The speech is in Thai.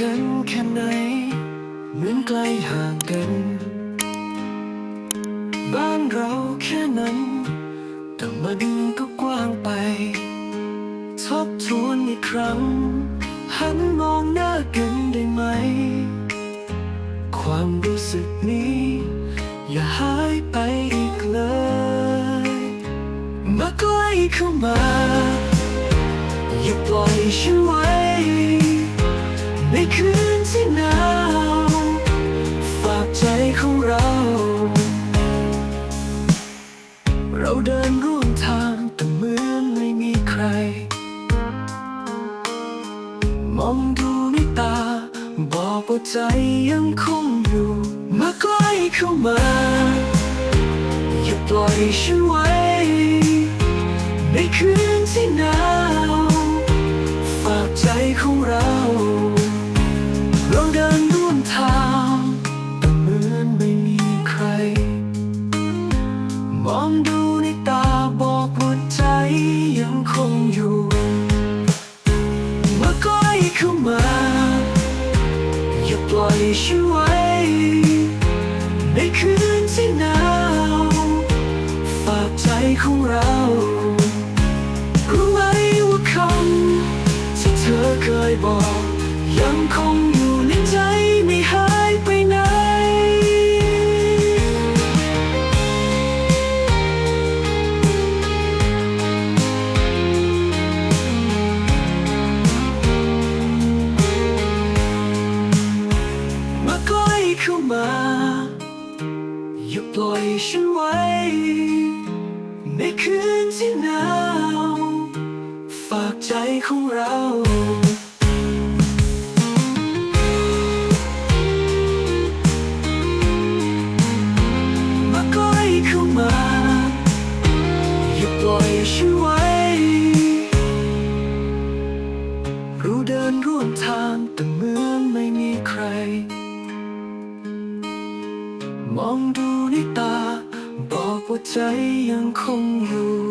กันแค่ไหนเหมือนไกลห่างกัน บ้านเราแค่นั้น แต่มันก็กว้างไป ทบทวนอีกครั้ง หันมองหน้ากันได้ไหม ความรู้สึกนี้ อย่าหายไปอีกเลย มาใกล้เข้ามา อย่าปล่อยฉันไว้ เดินร่วมทางแต่เหมือนไม่มีใคร มองดูในตา บอกว่าใจยังคงอยู่ มาใกล้เข้ามา อย่าปล่อยฉันไว้ มองดูในตาบอกว่าใจยังคงอยู่มาใกล้เข้ามา อย่าปล่อยฉันไว้ในคืนที่หนาว ฝากใจของเรา เข้ามา อย่าปล่อยฉันไว้ ในคืนที่หนาว ฝากใจของเรามา มองดูในตา บอกว่าใจยังคงอยู่